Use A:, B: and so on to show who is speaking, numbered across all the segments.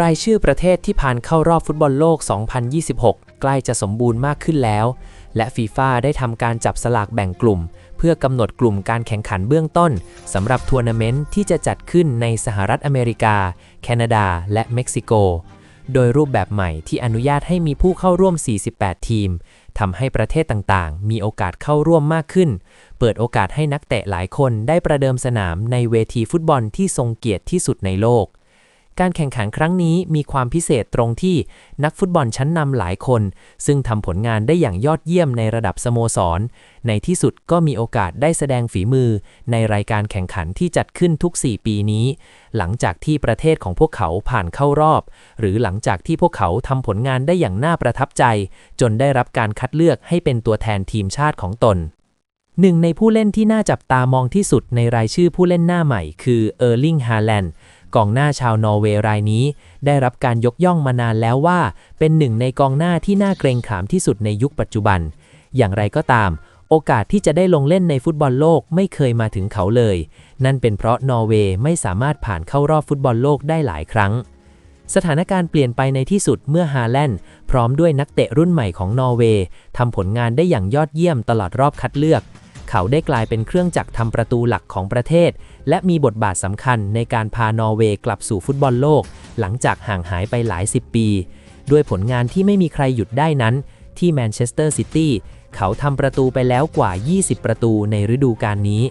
A: รายชื่อประเทศที่ผ่านเข้ารอบฟุตบอลโลก 2026 ใกล้จะสมบูรณ์มากขึ้นแล้ว และฟีฟ่าได้ทำการจับสลากแบ่งกลุ่ม เพื่อกำหนดกลุ่มการแข่งขันเบื้องต้นสำหรับทัวร์นาเมนต์ที่จะจัดขึ้นในสหรัฐอเมริกา แคนาดา และเม็กซิโก โดยรูปแบบใหม่ที่อนุญาตให้มีผู้เข้าร่วม 48 ทีมทำให้ประเทศต่างๆ มีโอกาสเข้าร่วมมากขึ้น เปิดโอกาสให้นักเตะหลายคนได้ประเดิมสนามในเวทีฟุตบอลที่ทรงเกียรติที่สุดในโลก การแข่งขันครั้งนี้มีความพิเศษตรงที่นักฟุตบอลชั้นนำหลายคน ซึ่งทำผลงานได้อย่างยอดเยี่ยมในระดับสโมสร ในที่สุดก็มีโอกาสได้แสดงฝีมือ ในรายการแข่งขันที่จัดขึ้นทุก 4 ปีนี้ หลังจากที่ประเทศของพวกเขาผ่านเข้ารอบ หรือหลังจากที่พวกเขาทำผลงานได้อย่างน่าประทับใจ จนได้รับการคัดเลือกให้เป็นตัวแทนทีมชาติของตนหนึ่งในผู้เล่นที่น่าจับตามองที่สุดในรายชื่อผู้เล่นหน้าใหม่คือเออร์ลิง ฮาแลนด์ กองหน้าชาวนอร์เวย์รายนี้ ได้รับการยกย่องมานานแล้วว่า เป็นหนึ่งในกองหน้าที่น่าเกรงขามที่สุดในยุคปัจจุบัน อย่างไรก็ตาม โอกาสที่จะได้ลงเล่นในฟุตบอลโลกไม่เคยมาถึงเขาเลย นั่นเป็นเพราะนอร์เวย์ไม่สามารถผ่านเข้ารอบฟุตบอลโลกได้หลายครั้ง สถานการณ์เปลี่ยนไปในที่สุดเมื่อฮาแลนด์พร้อมด้วยนักเตะรุ่นใหม่ของนอร์เวย์ทำผลงานได้อย่างยอดเยี่ยมตลอดรอบคัดเลือก เขาได้กลายเป็นเครื่องจักรทำประตูหลักของประเทศ และมีบทบาทสำคัญในการพานอร์เวย์กลับสู่ฟุตบอลโลก หลังจากห่างหายไปหลายสิบปี ด้วยผลงานที่ไม่มีใครหยุดได้นั้น ที่แมนเชสเตอร์ซิตี้เขาทำประตูไปแล้วกว่า 20 ประตูในฤดูกาลนี้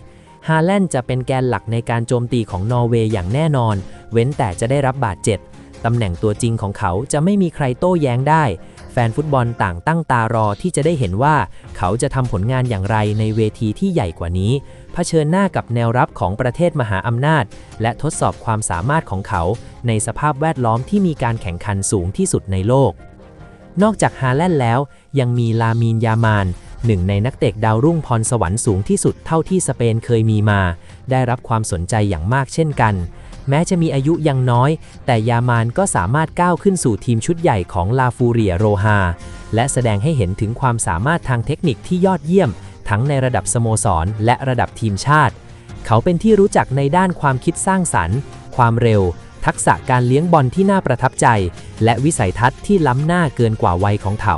A: ฮาแลนด์จะเป็นแกนหลักในการโจมตีของนอร์เวย์อย่างแน่นอน เว้นแต่จะได้รับบาดเจ็บตำแหน่งตัวจริงของเขาจะไม่มีใครโต้แย้งได้ แฟนฟุตบอลต่างตั้งตารอที่จะได้เห็นว่า เขาจะทำผลงานอย่างไรในเวทีที่ใหญ่กว่านี้ เผชิญหน้ากับแนวรับของประเทศมหาอำนาจ และทดสอบความสามารถของเขา ในสภาพแวดล้อมที่มีการแข่งขันสูงที่สุดในโลก นอกจากฮาแลนด์แล้ว ยังมีลามีนยามานหนึ่งในนักเตะดาวรุ่งพรสวรรค์สูงที่สุดเท่าที่สเปนเคยมีมา ได้รับความสนใจอย่างมากเช่นกัน แม้จะมีอายุยังน้อย แต่ยามานก็สามารถก้าวขึ้นสู่ทีมชุดใหญ่ของลาฟูเรียโรฮา และแสดงให้เห็นถึงความสามารถทางเทคนิคที่ยอดเยี่ยม ทั้งในระดับสโมสร และระดับทีมชาติ เขาเป็นที่รู้จักในด้านความคิดสร้างสรรค์ ความเร็ว ทักษะการเลี้ยงบอลที่น่าประทับใจ และวิสัยทัศน์ที่ล้ำหน้าเกินกว่าวัยของเขา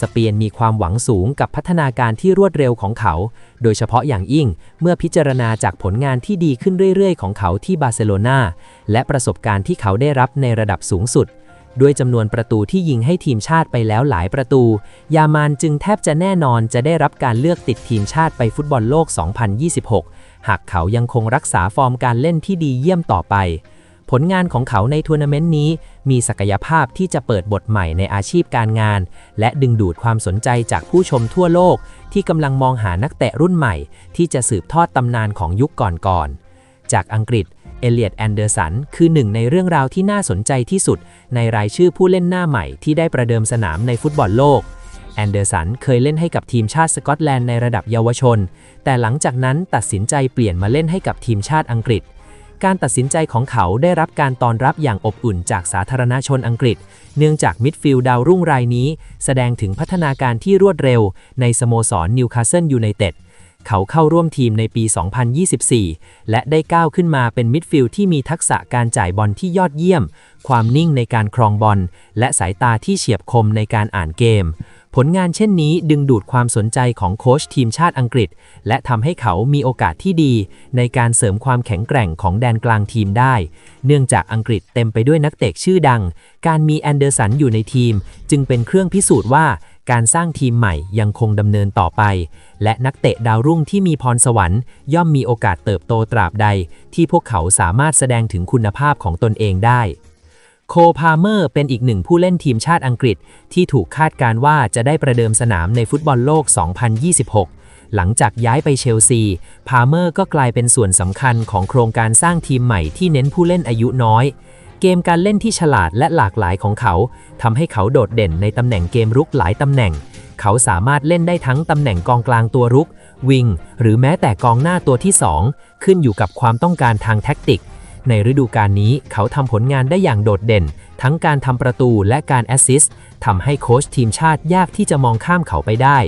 A: สเปียนมีความหวังสูงกับพัฒนาการที่รวดเร็วของเขา โดยเฉพาะอย่างยิ่งเมื่อพิจารณาจากผลงานที่ดีขึ้นเรื่อยๆ ของเขาที่บาร์เซโลนาและประสบการณ์ที่เขาได้รับในระดับสูงสุด ด้วยจำนวนประตูที่ยิงให้ทีมชาติไปแล้วหลายประตู ยามานจึงแทบจะแน่นอนจะได้รับการเลือกติดทีมชาติไปฟุตบอลโลก 2026 หากเขายังคงรักษาฟอร์มการเล่นที่ดีเยี่ยมต่อไป ผลงานของเขาในทัวร์นาเมนต์นี้ มีศักยภาพที่จะเปิดบทใหม่ในอาชีพการงาน และดึงดูดความสนใจจากผู้ชมทั่วโลก ที่กำลังมองหานักเตะรุ่นใหม่ ที่จะสืบทอดตำนานของยุคก่อนๆ จากอังกฤษ เอเลียดแอนเดอร์สันคือหนึ่งในเรื่องราวที่น่าสนใจที่สุด ในรายชื่อผู้เล่นหน้าใหม่ที่ได้ประเดิมสนามในฟุตบอลโลกแอนเดอร์สันเคยเล่นให้กับทีมชาติสกอตแลนด์ในระดับเยาวชน แต่หลังจากนั้นตัดสินใจเปลี่ยนมาเล่นให้กับทีมชาติอังกฤษ การตัดสินใจของเขาได้รับการต้อนรับอย่างอบอุ่นจากสาธารณชนอังกฤษ เนื่องจากมิดฟิลด์ดาวรุ่งรายนี้ แสดงถึงพัฒนาการที่รวดเร็วในสโมสรนิวคาสเซิลยูไนเต็ดเขาเข้าร่วมทีมในปี 2024 และได้ก้าวขึ้นมาเป็นมิดฟิลด์ที่มีทักษะการจ่ายบอลที่ยอดเยี่ยม ความนิ่งในการครองบอล และสายตาที่เฉียบคมในการอ่านเกม ผลงานเช่นนี้ดึงดูดความสนใจของโค้ชทีมชาติอังกฤษ และทำให้เขามีโอกาสที่ดี ในการเสริมความแข็งแกร่งของแดนกลางทีมได้ เนื่องจากอังกฤษเต็มไปด้วยนักเตะชื่อดัง การมีแอนเดอร์สันอยู่ในทีม จึงเป็นเครื่องพิสูจน์ว่าการสร้างทีมใหม่ยังคงดำเนินต่อไป และนักเตะดาวรุ่งที่มีพรสวรรค์ ย่อมมีโอกาสเติบโตตราบใด ที่พวกเขาสามารถแสดงถึงคุณภาพของตนเองได้ โคพาเมอร์เป็นอีกหนึ่งผู้เล่นทีมชาติอังกฤษ ที่ถูกคาดการว่าจะได้ประเดิมสนามในฟุตบอลโลก 2026 หลังจากย้ายไปเชลซี พาเมอร์ก็กลายเป็นส่วนสำคัญของโครงการสร้างทีมใหม่ที่เน้นผู้เล่นอายุน้อย เกมการเล่นที่ฉลาดและหลากหลายของเขาทำให้เขาโดดเด่นในตำแหน่งเกมรุกหลายตำแหน่ง เขาสามารถเล่นได้ทั้งตำแหน่งกองกลางตัวรุก วิง หรือแม้แต่กองหน้าตัวที่ 2 ขึ้นอยู่กับความต้องการทางแท็กติก ในฤดูกาลนี้เขาทำผลงานได้อย่างโดดเด่น ทั้งการทำประตูและการแอสซิสต์ทำให้โค้ชทีมชาติยากที่จะมองข้ามเขาไปได้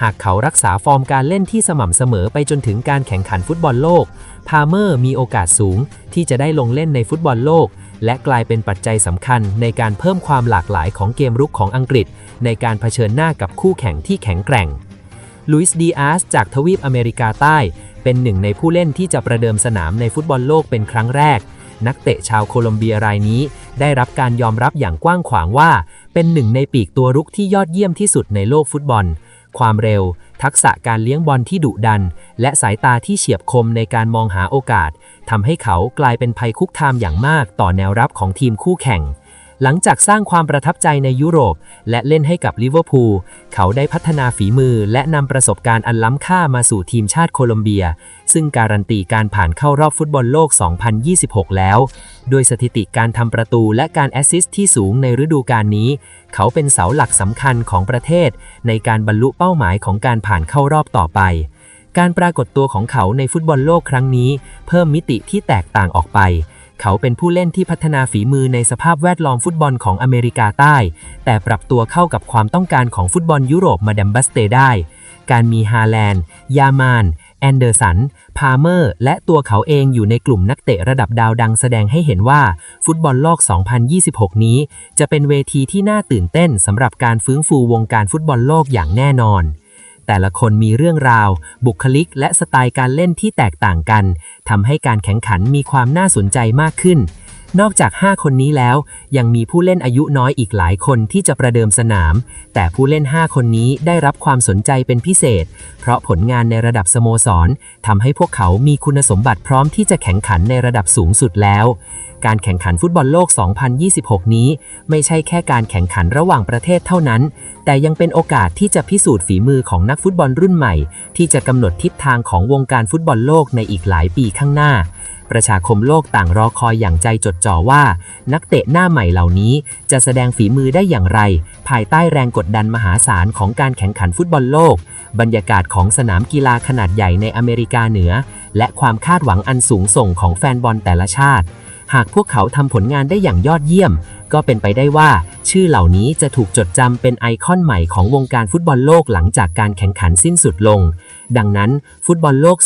A: หากเขารักษาฟอร์มการเล่นที่สม่ำเสมอไปจนถึงการแข่งขันฟุตบอลโลก พาเมอร์มีโอกาสสูงที่จะได้ลงเล่นในฟุตบอลโลก และกลายเป็นปัจจัยสำคัญในการเพิ่มความหลากหลายของเกมรุกของอังกฤษ ในการเผชิญหน้ากับคู่แข่งที่แข็งแกร่ง ลุยส์ดีอาสจากทวีปอเมริกาใต้ เป็นหนึ่งในผู้เล่นที่จะประเดิมสนามในฟุตบอลโลกเป็นครั้งแรก นักเตะชาวโคลอมเบียรายนี้ ได้รับการยอมรับอย่างกว้างขวางว่า เป็นหนึ่งในปีกตัวรุกที่ยอดเยี่ยมที่สุดในโลกฟุตบอล ความเร็ว ทักษะการเลี้ยงบอลที่ดุดัน และสายตาที่เฉียบคมในการมองหาโอกาสทำให้เขากลายเป็นภัยคุกคามอย่างมากต่อแนวรับของทีมคู่แข่ง หลังจากสร้างความประทับใจในยุโรป และเล่นให้กับลิเวอร์พูล เขาได้พัฒนาฝีมือและนำประสบการณ์อันล้ำค่ามาสู่ทีมชาติโคลอมเบีย ซึ่งการันตีการผ่านเข้ารอบฟุตบอลโลก 2026 แล้ว โดยสถิติการทำประตูและการแอสซิสต์ที่สูงในฤดูกาลนี้ เขาเป็นเสาหลักสำคัญของประเทศ ในการบรรลุเป้าหมายของการผ่านเข้ารอบต่อไปการปรากฏตัวของเขาในฟุตบอลโลกครั้งนี้ เพิ่มมิติที่แตกต่างออกไป เขาเป็นผู้เล่นที่พัฒนาฝีมือในสภาพแวดล้อมฟุตบอลของอเมริกาใต้ แต่ปรับตัวเข้ากับความต้องการของฟุตบอลยุโรปมาดัมบัสเตได้ การมีฮาแลนด์ ยามาน แอนเดอร์สัน พาเมอร์ และตัวเขาเองอยู่ในกลุ่มนักเตะระดับดาวดังแสดงให้เห็นว่า ฟุตบอลโลก 2026 นี้ จะเป็นเวทีที่น่าตื่นเต้นสำหรับการฟื้นฟูวงการฟุตบอลโลกอย่างแน่นอน แต่ละคนมีเรื่องราว บุคลิกและสไตล์การเล่นที่แตกต่างกันทำให้การแข่งขันมีความน่าสนใจมากขึ้น นอกจาก 5 คนนี้แล้ว ยังมีผู้เล่นอายุน้อยอีกหลายคนที่จะประเดิมสนาม แต่ผู้เล่น 5 คนนี้ได้รับความสนใจเป็นพิเศษ เพราะผลงานในระดับสโมสรทำให้พวกเขามีคุณสมบัติพร้อมที่จะแข่งขันในระดับสูงสุดแล้วการแข่งขันฟุตบอลโลก 2026 นี้ ไม่ใช่แค่การแข่งขันระหว่างประเทศเท่านั้น แต่ยังเป็นโอกาสที่จะพิสูจน์ฝีมือของนักฟุตบอลรุ่นใหม่ ที่จะกำหนดทิศทางของวงการฟุตบอลโลกในอีกหลายปีข้างหน้า ประชาคมโลกต่างรอคอยอย่างใจจดจ่อว่านักเตะหน้าใหม่เหล่านี้จะแสดงฝีมือได้อย่างไร ภายใต้แรงกดดันมหาศาลของการแข่งขันฟุตบอลโลก บรรยากาศของสนามกีฬาขนาดใหญ่ในอเมริกาเหนือ และความคาดหวังอันสูงส่งของแฟนบอลแต่ละชาติ หากพวกเขาทำผลงานได้อย่างยอดเยี่ยม ก็เป็นไปได้ว่า ชื่อเหล่านี้จะถูกจดจำเป็นไอคอนใหม่ของวงการฟุตบอลโลกหลังจากการแข่งขันสิ้นสุดลง ดังนั้นฟุตบอลโลก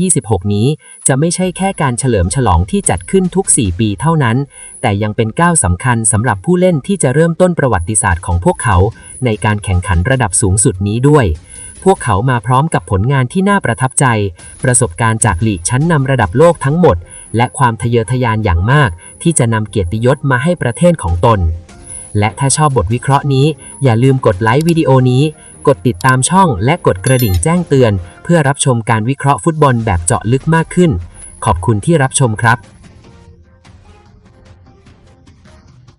A: 2026 นี้ จะไม่ใช่แค่การเฉลิมฉลองที่จัดขึ้นทุก 4 ปีเท่านั้น แต่ยังเป็นก้าวสำคัญสำหรับผู้เล่นที่จะเริ่มต้นประวัติศาสตร์ของพวกเขา ในการแข่งขันระดับสูงสุดนี้ด้วยพวกเขามาพร้อมกับผลงานที่น่าประทับใจ ประสบการณ์จากลีกชั้นนำระดับโลกทั้งหมด และความทะเยอทะยานอย่างมากที่จะนำเกียรติยศมาให้ประเทศของตน และถ้าชอบบทวิเคราะห์นี้ อย่าลืมกดไลค์วิดีโอนี้ กดติดตามช่องและกดกระดิ่งแจ้งเตือน เพื่อรับชมการวิเคราะห์ฟุตบอลแบบเจาะลึกมากขึ้น ขอบคุณที่รับชมครับ